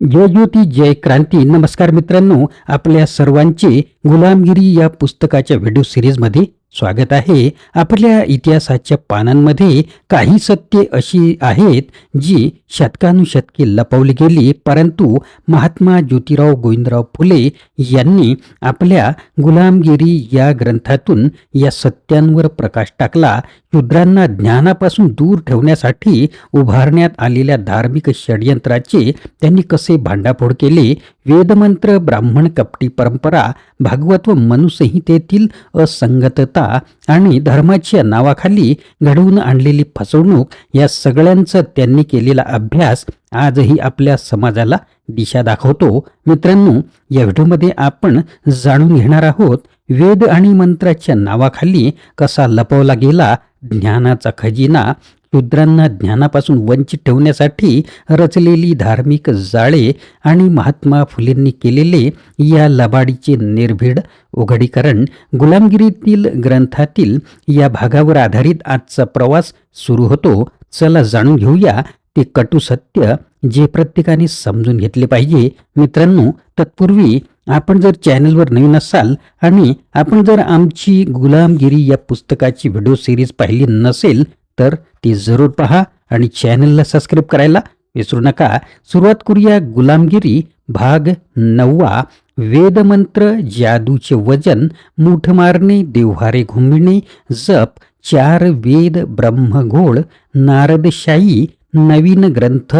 जय ज्योती जय क्रांती. नमस्कार मित्रांनो आपल्या सर्वांचे गुलामगिरी या पुस्तकाच्या व्हिडिओ सिरीजमध्ये स्वागत आहे आपल्या इतिहासाच्या पानांमध्ये काही सत्य अशी आहेत जी शतकानुशतके लपवली गेली परंतु महात्मा ज्योतिराव गोविंदराव फुले यांनी आपल्या गुलामगिरी या ग्रंथातून या सत्यांवर प्रकाश टाकला. शूद्रांना ज्ञानापासून दूर ठेवण्यासाठी उभारण्यात आलेल्या धार्मिक षडयंत्राचे त्यांनी कसे भांडाफोड केले वेदमंत्र ब्राह्मण कपटी परंपरा भागवत व मनुसंहितेतील असंगतता आणि धर्माच्या नावाखाली घडवून आणलेली फसवणूक या सगळ्यांचा त्यांनी केलेला अभ्यास आजही आपल्या समाजाला दिशा दाखवतो. मित्रांनो या व्हिडिओमध्ये आपण जाणून घेणार आहोत वेद आणि मंत्राच्या नावाखाली कसा लपवला गेला ज्ञानाचा खजिना शूद्रांना ज्ञानापासून वंचित ठेवण्यासाठी रचलेली धार्मिक जाळे आणि महात्मा फुलेंनी केलेले या लबाडीचे निर्भीड उघडीकरण गुलामगिरीतील ग्रंथातील या भागावर आधारित आजचा प्रवास सुरू होतो. चला जाणून घेऊया ते कटू सत्य जे प्रत्येकाने समजून घेतले पाहिजे. मित्रांनो तत्पूर्वी आपण जर चॅनलवर नवीन असाल आणि आपण जर आमची गुलामगिरी या पुस्तकाची व्हिडिओ सिरीज पाहिली नसेल तर ती जरूर पहा आणि चॅनलला सबस्क्राईब करायला विसरू नका. सुरुवात करूया गुलामगिरी भाग नववा. वेदमंत्र जादूचे वजन मूठ मारणे देव्हारे घुमविणे जप चार वेद ब्रह्मघोळ नारदशाही नवीन ग्रंथ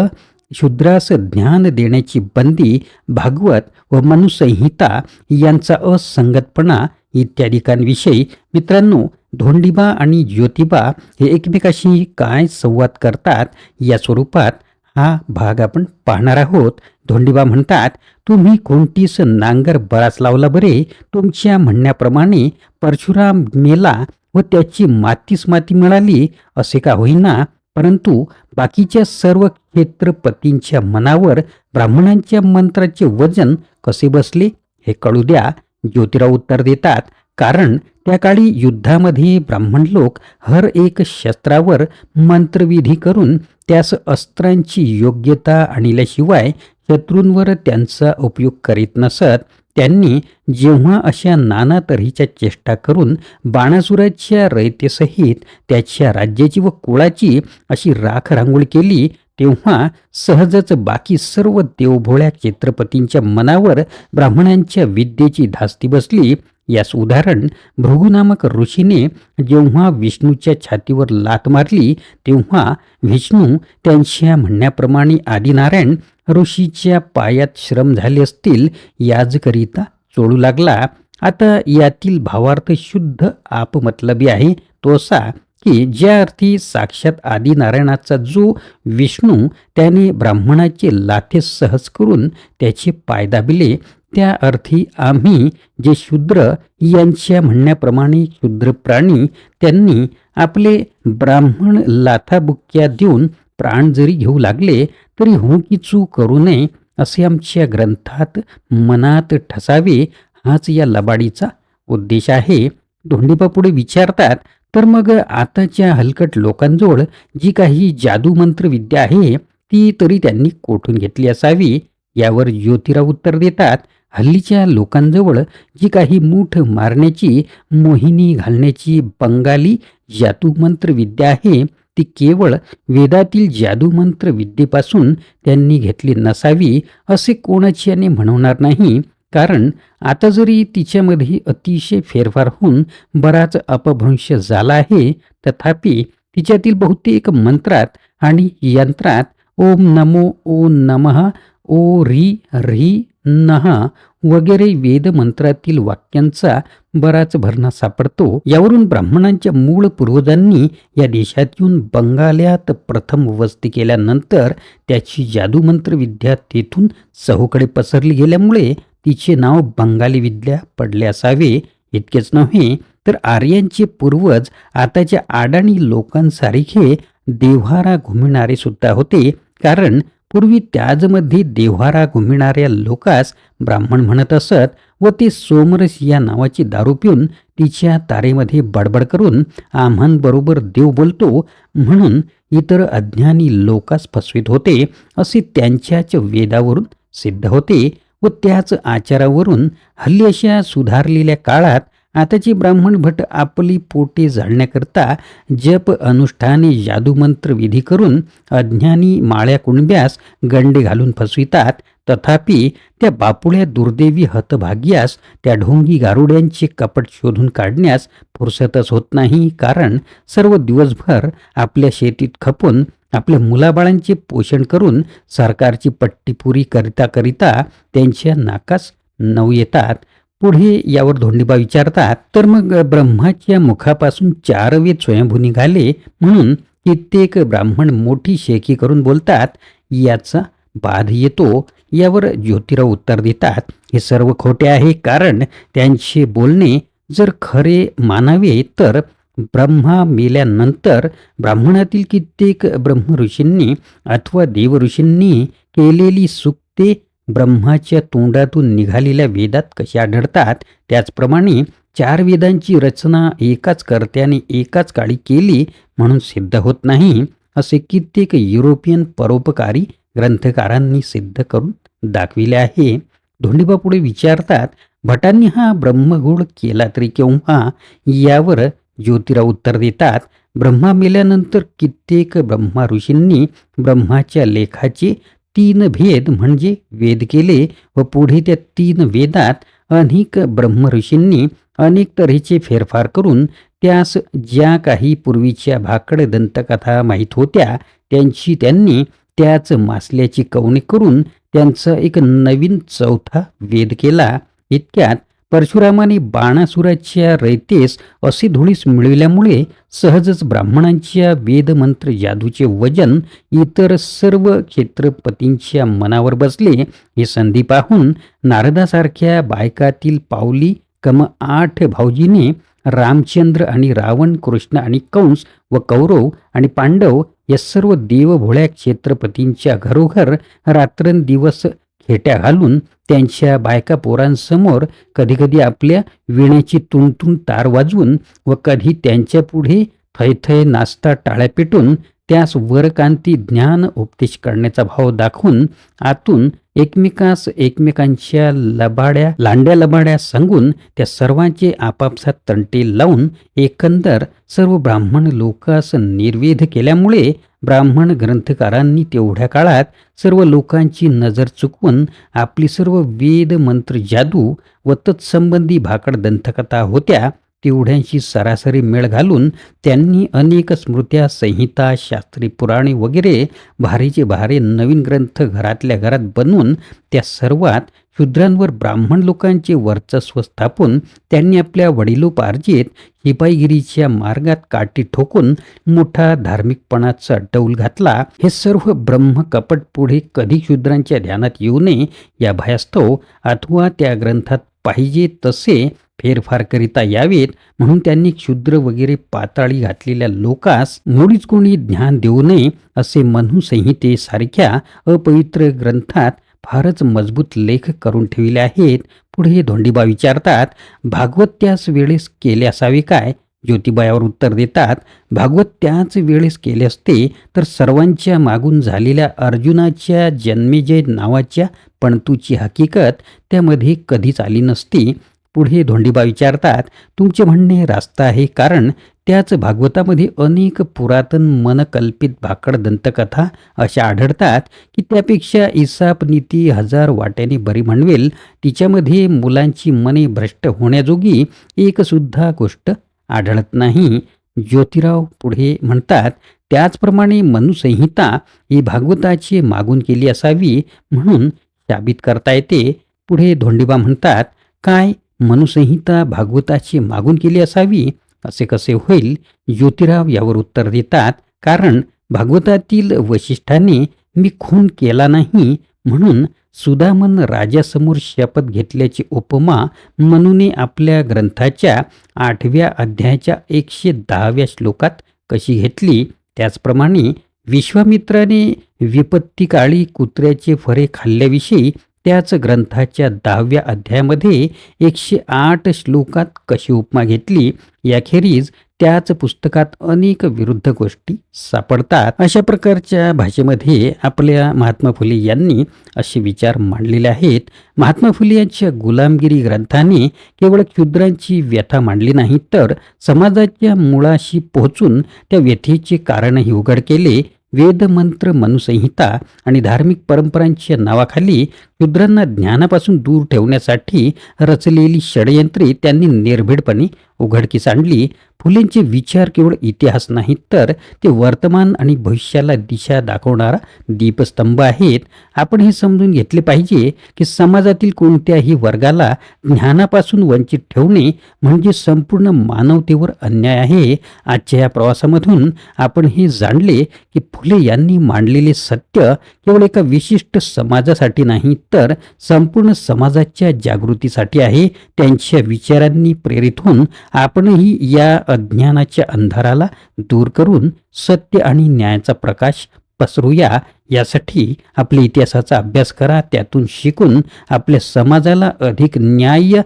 शूद्रास ज्ञान देण्याची बंदी भागवत व मनुसंहिता यांचा असंगतपणा इत्यादिकांविषयी मित्रांनो धोंडिबा आणि ज्योतिबा हे एकमेकाशी काय संवाद करतात या स्वरूपात हा भाग आपण पाहणार आहोत. धोंडिबा म्हणतात तुम्ही कोणतीच नांगर बराच लावला बरे? तुमच्या म्हणण्याप्रमाणे परशुराम मेला व त्याची मातीच माती मिळाली असे का होईना? परंतु बाकीच्या सर्व क्षेत्रपतींच्या मनावर ब्राह्मणांच्या मंत्राचे वजन कसे बसले हे कळू द्या. ज्योतिराव उत्तर देतात कारण त्या काळी युद्धामध्ये ब्राह्मण लोक हर एक शस्त्रावर मंत्रविधी करून त्यास अस्त्रांची योग्यता आणल्याशिवाय शत्रूंवर त्यांचा उपयोग करीत नसत. त्यांनी जेव्हा अशा नाना तऱ्हेच्या चेष्टा करून बाणासुराच्या रयतेसहित त्याच्या राज्याची व कुळाची अशी राख रांगोळ केली तेव्हा सहजच बाकी सर्व देवभोळ्या चित्रपतींच्या मनावर ब्राह्मणांच्या विद्येची धास्ती बसली. यास उदाहरण भृगुनामक ऋषीने जेव्हा विष्णूच्या छातीवर लात मारली तेव्हा विष्णू त्यांच्या म्हणण्याप्रमाणे आदिनारायण ऋषीच्या पायात श्रम झाले असतील याजकरिता चोळू लागला. आता यातील भावार्थ शुद्ध आपमतलबी आहे. तो असा की ज्या अर्थी साक्षात आदिनारायणाचा जो विष्णू त्याने ब्राह्मणाचे लाथे सहज करून त्याचे पाय दाबिले त्या अर्थी आम्ही जे शूद्र यांच्या म्हणण्याप्रमाणे शूद्र प्राणी त्यांनी आपले ब्राह्मण लाथाबुक्क्या देऊन प्राण जरी घेऊ लागले तरी हो की चूक करू नये असे आमच्या ग्रंथात मनात ठसावे हाच या लबाडीचा उद्देश आहे. धोंडीबा पुढे विचारतात तर मग आताच्या हलकट लोकांजवळ जी काही जादूमंत्र विद्या आहे ती तरी त्यांनी कोठून घेतली असावी? यावर ज्योतिराव उत्तर देतात हल्लीच्या लोकांजवळ जी काही मूठ मारण्याची मोहिनी घालण्याची बंगाली जादूमंत्र विद्या आहे ती केवळ वेदातील जादूमंत्र विद्येपासून त्यांनी घेतली नसावी असे कोणाच्याने म्हणवणार नाही. कारण आता जरी तिच्यामध्ये अतिशय फेरफार होऊन बराच अपभ्रंश झाला आहे तथापि तिच्यातील बहुतेक मंत्रात आणि यंत्रात ओम नमो ओ नमः ओ री री नहा वगैरे वेदमंत्रातील वाक्यांचा बराच भरणा सापडतो. यावरून ब्राह्मणांच्या मूळ पूर्वजांनी या देशात येऊन बंगाल्यात प्रथम वस्ती केल्यानंतर त्याची जादूमंत्र विद्या तेथून चहूकडे पसरली गेल्यामुळे तिचे नाव बंगाली विद्या पडले असावे. इतकेच नव्हे तर आर्यांचे पूर्वज आताच्या आडाणी लोकांसारखे देव्हारा घुमिणारे सुद्धा होते. कारण पूर्वी त्याजमध्ये देव्हारा घुमिणाऱ्या लोकास ब्राह्मण म्हणत असत व ते सोमरस या नावाची दारू पिऊन तिच्या तारेमध्ये बडबड करून आम्हांबरोबर देव बोलतो म्हणून इतर अज्ञानी लोकास फसवीत होते असे त्यांच्याच वेदावरून सिद्ध होते व त्याच आचारावरून हल्ली अशा सुधारलेल्या काळात आताची ब्राह्मण भट आपली पोटे झाडण्याकरता जप अनुष्ठाने जादूमंत्र विधी करून अज्ञानी माळ्या कुणब्यास गंडे घालून फसवितात. तथापि त्या बापुळ्या दुर्दैवी हतभाग्यास त्या ढोंगी गारुड्यांचे कपट शोधून काढण्यास फुरसतच होत नाही. कारण सर्व दिवसभर आपल्या शेतीत खपून आपल्या मुलाबाळांचे पोषण करून सरकारची पट्टीपुरी करिता करिता त्यांच्या नाकास नऊ येतात. पुढे यावर धोंडीबा विचारतात तर मग ब्रह्माच्या मुखापासून चारवे स्वयंभू निघाले म्हणून कित्येक ब्राह्मण मोठी शेकी करून बोलतात याचा बाध येतो. यावर ज्योतिराव उत्तर देतात हे सर्व खोटे आहे कारण त्यांचे बोलणे जर खरे मानावे तर ब्रह्मा मेल्यानंतर ब्राह्मणातील कित्येक ब्रह्म ऋषींनी अथवा देव ऋषींनी केलेली सुक्ते ब्रह्माच्या तोंडातून निघालेल्या वेदात कशा आढळतात? त्याचप्रमाणे चार वेदांची रचना एकाच कर्त्याने एकाच काळी केली म्हणून सिद्ध होत नाही असे कित्येक युरोपियन परोपकारी ग्रंथकारांनी सिद्ध करून दाखविले आहे. धोंडीबा पुढे विचारतात भटांनी हा ब्रह्मगुळ केला तरी केव्हा? यावर ज्योतिराव उत्तर देतात ब्रह्मा मेल्यानंतर कित्येक ब्रह्मा ऋषींनी ब्रह्माच्या लेखाचे तीन भेद म्हणजे वेद केले व पुढे त्या तीन वेदात अनेक ब्रह्म ऋषींनी अनेक तऱ्हेचे फेरफार करून त्यास ज्या काही पूर्वीच्या भाकड दंतकथा माहीत होत्या त्यांची त्यांनी त्याच मासल्याची कवणी करून त्यांचा एक नवीन चौथा वेद केला. इतक्यात परशुरामाने बाणासुराच्या रयतेस असे धुळीस मिळविल्यामुळे सहजच ब्राह्मणांच्या वेदमंत्र जादूचे वजन इतर सर्व क्षेत्रपतींच्या मनावर बसले हे संधी पाहून नारदासारख्या बायकातील पावली कम आठ भाऊजीने रामचंद्र आणि रावण कृष्ण आणि कंस व कौरव आणि पांडव या सर्व देवभोळ्या क्षेत्रपतींच्या घरोघर रात्रंदिवस खेट्या घालून त्यांच्या बायका पोरांसमोर कधीकधी आपल्या विण्याची तुणतुण तार वाजवून व कधी त्यांच्या पुढे थैथय नाचता टाळ्या पेटून त्यास वरकांती ज्ञान उपदेश करण्याचा भाव दाखवून आतून एकमेकास एकमेकांच्या लबाड्या लांड्या लबाड्या सांगून त्या सर्वांचे आपापसात तंटे लावून एकंदर सर्व ब्राह्मण लोकास निर्वेध केल्यामुळे ब्राह्मण ग्रंथकारांनी तेवढ्या काळात सर्व लोकांची नजर चुकवून आपली सर्व वेद मंत्र जादू व तत्संबंधी भाकड दंतकथा होत्या तेवढ्यांशी सरासरी मेळ घालून त्यांनी अनेक स्मृत्या संहिता शास्त्री पुराणे वगैरे भारीचे भारे नवीन ग्रंथ घरातल्या घरात बनवून त्या सर्वात शूद्रांवर ब्राह्मण लोकांचे वर्चस्व स्थापून त्यांनी आपल्या वडिलोपार्जित शिपाईगिरीच्या मार्गात काठी ठोकून मोठा धार्मिकपणाचा डौल घातला. हे सर्व ब्रह्म कपट पुढे कधी शूद्रांच्या ध्यानात येऊ नये या भयास्तव अथवा त्या ग्रंथात पाहिजे तसे फेरफार करिता यावेत म्हणून त्यांनी क्षुद्र वगैरे पाताळी घातलेल्या लोकास मुळीच कोणी ज्ञान देऊ नये असे मनुसंहितेसारख्या अपवित्र ग्रंथात फारच मजबूत लेख करून ठेवले आहेत. पुढे धोंडीबा विचारतात भागवत त्याच वेळेस केले असावे काय? ज्योतिबायावर उत्तर देतात भागवत त्याच वेळेस केले असते तर सर्वांच्या मागून झालेल्या अर्जुनाच्या जन्मेजय नावाच्या पणतूची हकीकत त्यामध्ये कधीच आली नसती. पुढे धोंडीबा विचारतात तुमचे म्हणणे रास्त आहे कारण त्याच भागवतामध्ये अनेक पुरातन मनकल्पित भाकड दंतकथा अशा आढळतात की त्यापेक्षा इसाप नीती हजार वाट्याने बरी म्हणवेल. तिच्यामध्ये मुलांची मने भ्रष्ट होण्याजोगी एकसुद्धा गोष्ट आढळत नाही. ज्योतिराव पुढे म्हणतात त्याचप्रमाणे मनुसंहिता ही भागवताची मागून केली असावी म्हणून साबित करता येते. पुढे धोंडीबा म्हणतात काय मनुसंहिता भागवताची मागून केली असावी असे कसे होईल? ज्योतिराव यावर उत्तर देतात कारण भागवतातील वशिष्ठाने मी खून केला नाही म्हणून सुदामन राजासमोर शपथ घेतल्याची उपमा मनूने आपल्या ग्रंथाच्या आठव्या अध्यायाच्या एकशे दहाव्या श्लोकात कशी घेतली? त्याचप्रमाणे विश्वामित्राने विपत्तीकाळी कुत्र्याचे फरे खाल्ल्याविषयी त्याच ग्रंथाच्या दहाव्या अध्यायामध्ये एकशे आठ श्लोकात कशी उपमा घेतली याखेरीज त्याच पुस्तकात अनेक विरुद्ध गोष्टी सापडतात. अशा प्रकारच्या भाषेमध्ये आपल्या महात्मा फुले यांनी असे विचार मांडलेले आहेत. महात्मा फुले यांच्या गुलामगिरी ग्रंथाने केवळ क्षुद्रांची व्यथा मांडली नाही तर समाजाच्या मुळाशी पोहोचून त्या व्यथेचे कारणही उघड केले. वेदमंत्र मनुसंहिता आणि धार्मिक परंपरांच्या नावाखाली शूद्रांना ज्ञानापासून दूर ठेवण्यासाठी रचलेली षडयंत्रे त्यांनी निर्भीडपणे उघडकीस आणली. फुलेंचे विचार केवळ इतिहास नाहीत तर ते वर्तमान आणि भविष्याला दिशा दाखवणारा दीपस्तंभ आहेत. आपण हे समजून घेतले पाहिजे की समाजातील कोणत्याही वर्गाला ज्ञानापासून वंचित ठेवणे म्हणजे संपूर्ण मानवतेवर अन्याय आहे. आजच्या या प्रवासामधून आपण हे जाणले की फुले यांनी मांडलेले सत्य केवळ एका विशिष्ट समाजासाठी नाही तर संपूर्ण समाजाच्या जागृतीसाठी आहे. त्यांच्या विचारांनी प्रेरित होऊन आपणही या अज्ञानाच्या अंधाराला दूर करून सत्य आणि न्यायाचा प्रकाश पसरूया यासाठी आपल्या इतिहासाचा अभ्यास करा. त्यातून शिकून आपल्या समाजाला अधिक न्याय्य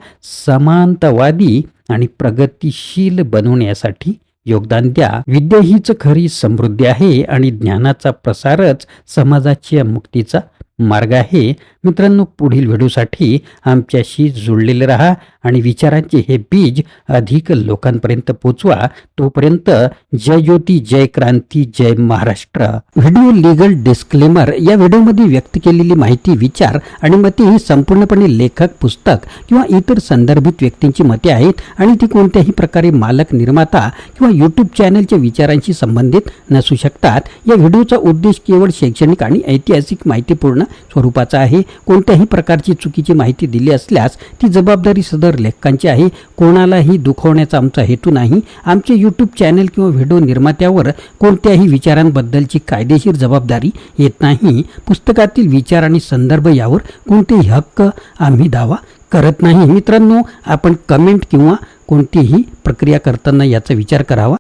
समानतावादी आणि प्रगतिशील बनवण्यासाठी योगदान द्या. विद्या हीच खरी समृद्धी आहे आणि ज्ञानाचा प्रसारच समाजाच्या मुक्तीचा मार्ग आहे. मित्रांनो पुढील व्हिडिओसाठी आमच्याशी जुळलेले राहा. आणि विचारांचे हे बीज अधिक लोकांपर्यंत पोचवा. तोपर्यंत जय ज्योती जय क्रांती जय महाराष्ट्र. Video legal disclaimer. या व्हिडिओमध्ये व्यक्त केलेली माहिती विचार आणि मते ही संपूर्णपणे लेखक पुस्तक किंवा इतर संदर्भित व्यक्तींची मते आहेत आणि ती कोणत्याही प्रकारे मालक निर्माता किंवा यूट्यूब चॅनलच्या विचारांशी संबंधित नसू शकतात. या व्हिडिओचा उद्देश केवळ शैक्षणिक आणि ऐतिहासिक माहितीपूर्ण स्वरूपाचा आहे. कोणत्याही प्रकारची चुकीची माहिती दिली असल्यास ती जबाबदारी सदर लेखकांची आहे. कोणालाही दुखवण्याचा आमचा हेतू नाही. आमचे यूट्यूब चॅनल किंवा व्हिडिओ निर्मात्यावर कोणत्याही विचारांबद्दलची कायदेशीर जबाबदारी येत नाही. पुस्तकातील विचार आणि संदर्भ यावर कोणतेही हक्क आम्ही दावा करत नाही. मित्रांनो आपण कमेंट किंवा कोणतीही प्रक्रिया करताना याचा विचार करावा.